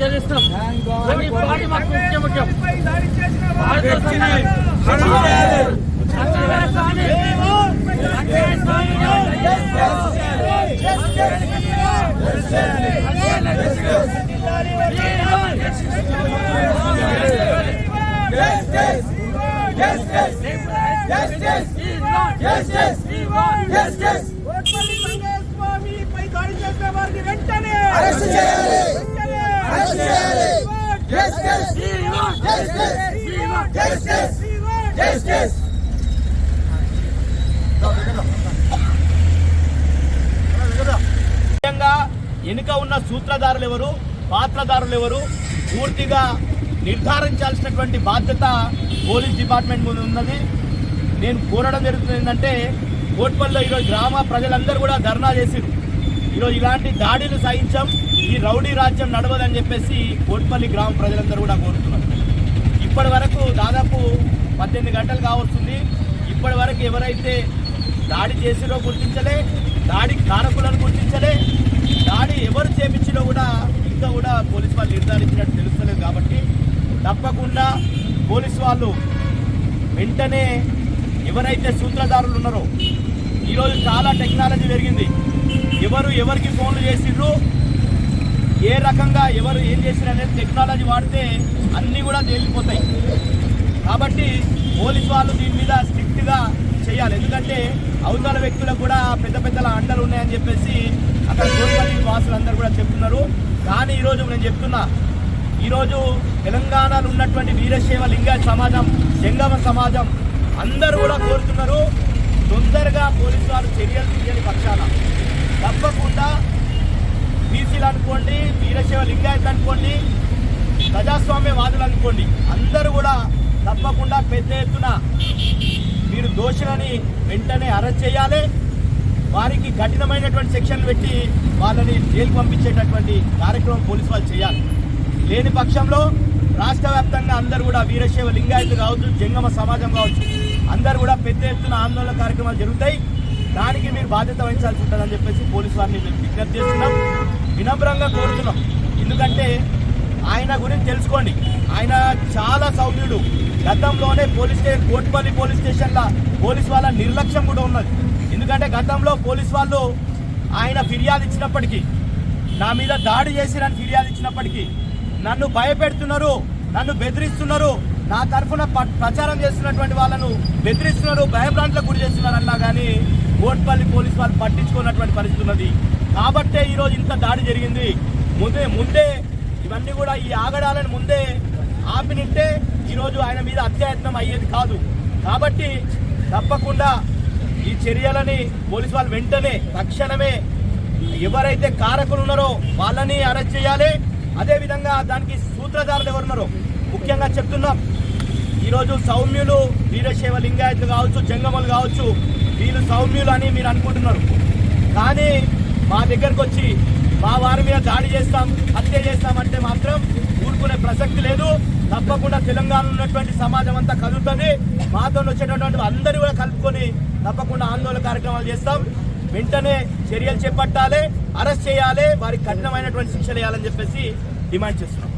చెల్లిస్తాం పార్టీ మాకు ముఖ్య ముఖ్యం వెంటనే అరెస్ట్ చేయాలి. వెంటనే అరెస్ట్ చేయాలి. Justice. Justice. Justice. Justice. Justice. ముఖ్యంగా వెనుక ఉన్న సూత్రధారులు ఎవరు? పాత్రధారులు ఎవరు? పూర్తిగా నిర్ధారించాల్సినటువంటి బాధ్యత పోలీస్ డిపార్ట్మెంట్ ముందు ఉన్నది. నేను కోరడం జరుగుతుంది ఏంటంటే కోట్పల్లిలో ఈరోజు గ్రామ ప్రజలందరూ కూడా ధర్నా చేసింది ఈరోజు ఇలాంటి దాడులు సహించాం ఈ రౌడీ రాజ్యం నడవదని చెప్పేసి కోట్పల్లి గ్రామ ప్రజలందరూ కూడా కోరుతున్నారు. ఇప్పటి వరకు దాదాపు పద్దెనిమిది గంటలు కావస్తుంది. ఇప్పటి వరకు ఎవరైతే దాడి చేసిరో గుర్తించలే దాడి కారకులను గుర్తించలే దాడి ఎవరు చేపించినో కూడా ఇంకా కూడా పోలీసు వాళ్ళు నిర్ధారించినట్టు తెలుస్తలేదు కాబట్టి తప్పకుండా పోలీసు వాళ్ళు వెంటనే ఎవరైతే సూత్రధారులు ఉన్నారో ఈరోజు చాలా టెక్నాలజీ పెరిగింది. ఎవరు ఎవరికి ఫోన్లు చేసిండ్రు? ఏ రకంగా ఎవరు ఏం చేసినారు అనేది టెక్నాలజీ వాడితే అన్నీ కూడా తేలిపోతాయి. కాబట్టి పోలీస్ వాళ్ళు దీని మీద స్ట్రిక్ట్గా చేయాలి. ఎందుకంటే అవతల వ్యక్తులకు కూడా పెద్ద పెద్దల అండలు ఉన్నాయని చెప్పేసి అక్కడ కోల్పల్లి వాసులందరూ కూడా చెప్తున్నారు. కానీ ఈరోజు నేను చెప్తున్నా ఈరోజు తెలంగాణలో ఉన్నటువంటి వీరశైవ లింగ సమాజం జంగమ సమాజం అందరూ కూడా కోరుతున్నారు తొందరగా పోలీసు వారు చర్యలు తీయని పక్షాన తప్పకుండా బీసీలు అనుకోండి వీరశైవ అనుకోండి ప్రజాస్వామ్యవాదులు అనుకోండి. అందరూ కూడా తప్పకుండా పెద్ద ఎత్తున మీరు దోషులని వెంటనే అరెస్ట్ చేయాలి. వారికి కఠినమైనటువంటి సెక్షన్ పెట్టి వాళ్ళని జైలు పంపించేటటువంటి కార్యక్రమం పోలీసు వాళ్ళు చేయాలి. లేని పక్షంలో రాష్ట్ర వ్యాప్తంగా అందరూ కూడా వీరశైవ లింగాయతులు కావచ్చు జంగమ సమాజం కావచ్చు అందరూ కూడా పెద్ద ఎత్తున ఆందోళన కార్యక్రమాలు జరుగుతాయి. దానికి మీరు బాధ్యత వహించాల్సి ఉంటుందని చెప్పేసి పోలీసు వారిని మేము విజ్ఞప్తి చేస్తున్నాం. వినమ్రంగా కోరుతున్నాం. ఎందుకంటే ఆయన గురించి తెలుసుకోండి. ఆయన చాలా సౌమ్యుడు. గతంలోనే పోలీస్ స్టేషన్ కోట్పల్లి పోలీస్ స్టేషన్ల పోలీస్ వాళ్ళ నిర్లక్ష్యం కూడా ఉన్నది. ఎందుకంటే గతంలో పోలీస్ వాళ్ళు ఆయన ఫిర్యాదు ఇచ్చినప్పటికీ నా మీద దాడి చేసిరని ఫిర్యాదు ఇచ్చినప్పటికీ నన్ను భయపెడుతున్నారు నన్ను బెదిరిస్తున్నారు నా తరఫున ప్రచారం చేస్తున్నటువంటి వాళ్ళను బెదిరిస్తున్నారు భయభ్రాంతులకు గురి చేస్తున్నారు అన్నా కానీ కోట్పల్లి పోలీస్ వాళ్ళు పట్టించుకున్నటువంటి పరిస్థితి ఉన్నది. కాబట్టే ఈరోజు ఇంత దాడి జరిగింది. ముందే ముందే ఇవన్నీ కూడా ఈ ఆగడాలను ముందే ఆపినింటే ఈరోజు ఆయన మీద అత్యాయత్నం అయ్యేది కాదు. కాబట్టి తప్పకుండా ఈ చర్యలని పోలీసు వాళ్ళు వెంటనే తక్షణమే ఎవరైతే కారకులు ఉన్నారో వాళ్ళని అరెస్ట్ చేయాలి. అదేవిధంగా దానికి సూత్రధారులు ఎవరున్నారో ముఖ్యంగా చెప్తున్నాం. ఈరోజు సౌమ్యులు వీరశైవ లింగాయతులు కావచ్చు జంగములు కావచ్చు వీళ్ళు సౌమ్యులు అని మీరు అనుకుంటున్నారు. కానీ మా దగ్గరకు వచ్చి మా వారి మీద దాడి చేస్తాం హత్య చేస్తామంటే మాత్రం ఊరుకునే ప్రసక్తి లేదు. తప్పకుండా తెలంగాణలో ఉన్నటువంటి సమాజం అంతా కదులుతుంది. మాతో వచ్చేటటువంటి అందరూ కూడా కలుపుకొని తప్పకుండా ఆందోళన కార్యక్రమాలు చేస్తాం. వెంటనే చర్యలు చేపట్టాలి అరెస్ట్ చేయాలి వారికి కఠినమైనటువంటి శిక్షలు వేయాలని చెప్పేసి డిమాండ్ చేస్తున్నాం.